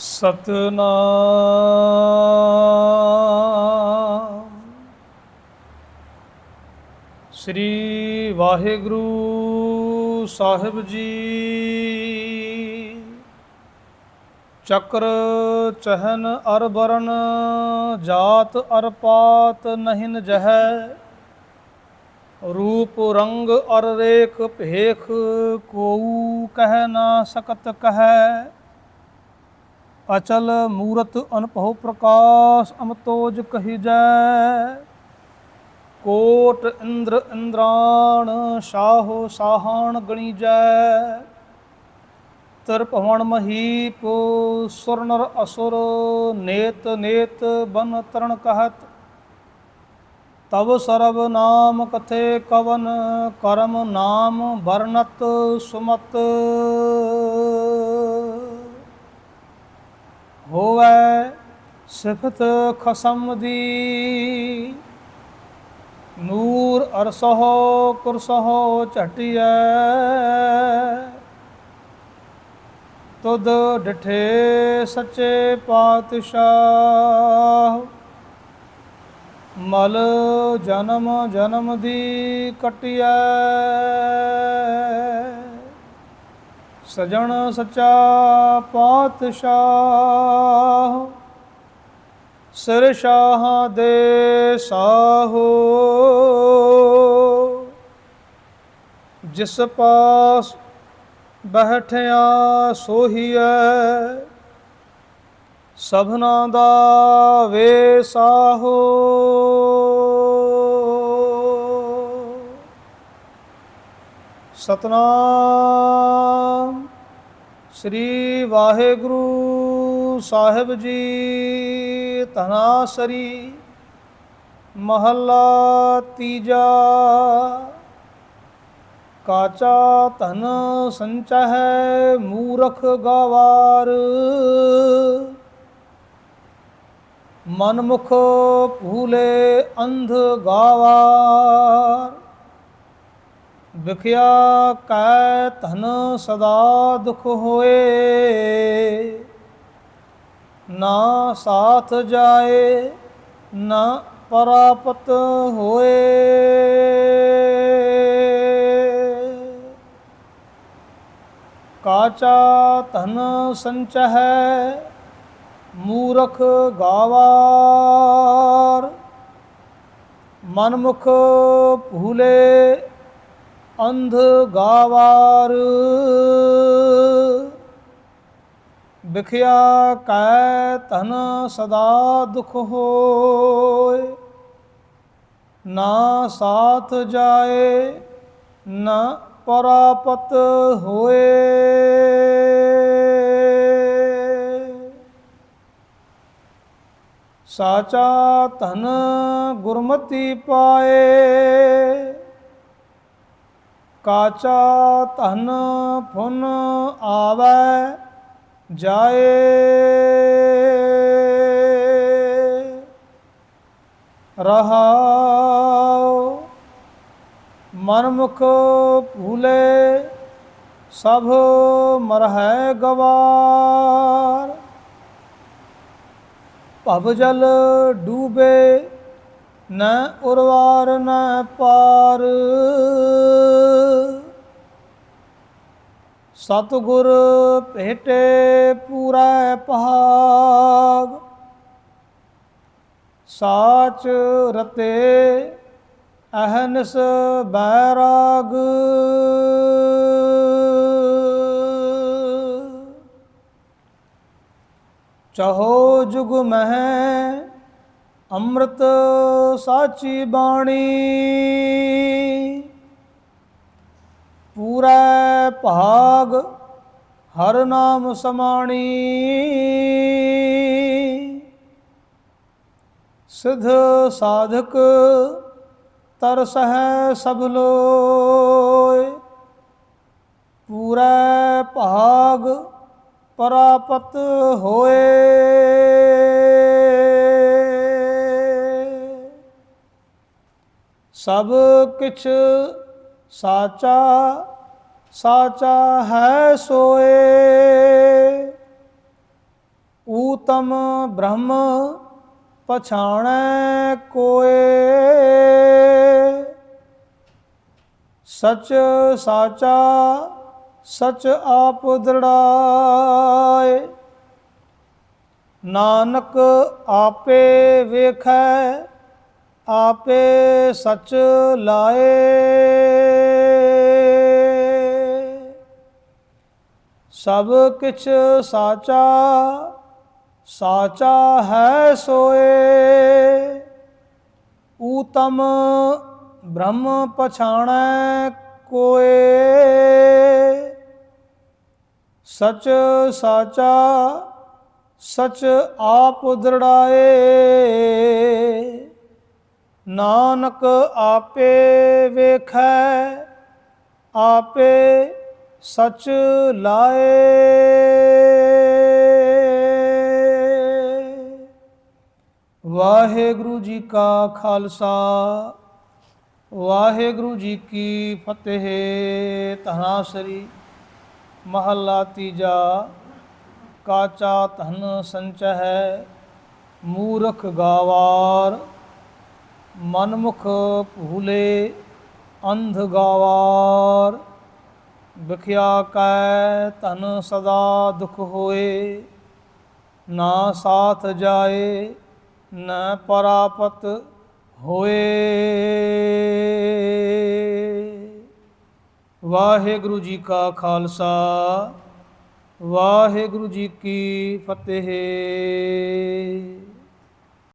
ਸਤਨਾਮ। ਸ੍ਰੀ ਵਾਹਿਗੁਰੂ ਸਾਹਿਬ ਜੀ, ਚੱਕਰ ਚਹਨ ਅਰਬਰਨ ਜਾਤ ਅਰਪਾਤ ਨਹਿਨ ਜਹੈ, ਰੂਪ ਰੰਗ ਅਰ ਰੇਖ ਭੇਖ ਕੋਊ ਕਹਿ ਨਾ ਸਕਤ ਕਹੈ। ਅਚਲ ਮੂਰਤ ਅਨਭਉ ਪ੍ਰਕਾਸ਼ ਅਮਤੋਜ ਕਹੀਜੈ। ਕੋਟ ਇੰਦਰ ਇੰਦਰਾਣ, ਸ਼ਾਹੋ ਸ਼ਾਹਣ ਗਣੀਜੈ। ਤਰ ਭਵਨ ਮਹੀਪ, ਸੁਰਨਰ ਅਸੁਰ, ਨੇਤ ਨੇਤ ਬਨ ਤਰਨ ਕਹਤ। ਤਬ ਸਰਬ ਨਾਮ ਕਥੇ ਕਵਨ, ਕਰਮ ਨਾਮ ਵਰਨਤ ਸੁਮਤ। ਹੋਵੈ ਸਿਫਤ ਖਸਮ ਦੀ। ਨੂਰ ਅਰਸਹੁ ਕੁਰਸਹੁ ਝਟਿਐ। ਤੁਧ ਡਠੇ ਸੱਚੇ ਪਾਤਸ਼ਾਹ। ਮਲ ਜਨਮ ਜਨਮ ਦੀ ਕਟਿਐ। ਸਜਣ ਸੱਚਾ ਪਾਤਸ਼ਾਹ, ਸਿਰ ਸ਼ਾਹਾਂ ਦੇ ਸਾਹੋ। ਜਿਸ ਪਾਸ ਬਹਿਠਿਆ ਸੋਹੀਐ, ਸਭਨਾ ਦਾ ਵੇ ਸਾਹੋ। ਸਤਨਾਮ ਸ੍ਰੀ ਵਾਹਿਗੁਰੂ ਸਾਹਿਬ ਜੀ ਤਨਾਸਰੀ ਮਹੱਲਾ ਤੀਜਾ, ਕਾਚਾ ਧਨ ਸੰਚਹਿ ਮੂਰਖ ਗਵਾਰ। ਮਨਮੁਖ ਭੂਲੇ ਅੰਧ ਗਾਵਾਰ। ਵਿਖਿਆ ਕੈ ਧਨ ਸਦਾ ਦੁਖ ਹੋਏ। ਨਾ ਸਾਥ ਜਾਏ, ਨਾ ਪ੍ਰਾਪਤ ਹੋਏ। ਕਾਚਾ ਧਨ ਸੰਚਹਿ, ਮੂਰਖ ਗਾਵਾਰ। ਮਨਮੁਖ ਭੂਲੇ ਅੰਧ ਗਾਵਾਰ। ਵਿਖਿਆ ਕੈ ਧਨ ਸਦਾ ਦੁਖ ਹੋਏ। ਨਾ ਸਾਥ ਜਾਏ, ਨਾ ਪਰਾਪਤ ਹੋਏ। ਸਾਚਾ ਧਨ ਗੁਰਮਤੀ ਪਾਏ। ਕਾਚਾ ਧਨ ਫੁਨ ਆਵੈ ਜਾਏ। ਰਹਾਉ ਮਨਮੁਖ ਭੂਲੇ ਸਭ ਮਰਹਿ ਗਵਾਰ। ਭਵ ਜਲ ਡੂਬੇ ਨ ਉਰਵਾਰ ਨ ਪਾਰ। ਸਤਿਗੁਰ ਭੇਟੇ ਪੂਰਾ ਪਹਾਗ ਸਾਚ ਰਤੇ ਅਹਨਸ ਬੈਰਾਗ। ਚਹੋ ਜੁਗ ਮਹਿ ਅੰਮ੍ਰਿਤ ਸਾਚੀ ਬਾਣੀ। ਪੂਰਾ ਭਾਗ ਹਰ ਨਾਮ ਸਮਾਣੀ। ਸਿਧ ਸਾਧਕ ਤਰਸ ਹੈ ਸਭ ਲੋਇ ਪੂਰਾ ਭਾਗ ਪ੍ਰਾਪਤ ਹੋਏ। ਸਭ ਕਿਛ ਸਾਚਾ ਸਾਚਾ ਹੈ ਸੋਏ। ਊਤਮ ਬ੍ਰਹਮ ਪਛਾਣੈ ਕੋਏ। ਸਚ ਸਾਚਾ, ਸਚ ਆਪ ਦ੍ਰਿੜਾਏ। ਨਾਨਕ ਆਪੇ ਵੇਖੈ ਆਪੇ ਸੱਚ ਲਾਏ। ਸਭ ਕਿਛ ਸਾਚਾ ਸਾਚਾ ਹੈ ਸੋਏ। ਊਤਮ ਬ੍ਰਹਮ ਪਛਾਣੈ ਕੋਏ। ਸਚ ਸਾਚਾ, ਸਚ ਆਪ ਦ੍ਰਿੜਾਏ। ਨਾਨਕ ਆਪੇ ਵੇਖੈ, ਆਪੇ ਸਚ ਲਾਏ। ਵਾਹਿਗੁਰੂ ਜੀ ਕਾ ਖਾਲਸਾ, ਵਾਹਿਗੁਰੂ ਜੀ ਕੀ ਫਤਿਹ। ਤਨਾਸਰੀ ਮਹੱਲਾ ਤੀਜਾ, ਕਾਚਾ ਧਨ ਸੰਚ ਹੈ ਮੂਰਖ ਗਾਵਾਰ। ਮਨਮੁਖ ਭੂਲੇ ਅੰਧ ਗਾਵਾਰ, ਵਿਖਿਆ ਕੈ ਧਨ ਸਦਾ ਦੁਖ ਹੋਏ, ਨਾ ਸਾਥ ਜਾਏ, ਨਾ ਪਰਾਪਤ ਹੋਏ। ਵਾਹਿਗੁਰੂ ਜੀ ਕਾ ਖਾਲਸਾ, ਵਾਹਿਗੁਰੂ ਜੀ ਕੀ ਫਤਿਹ।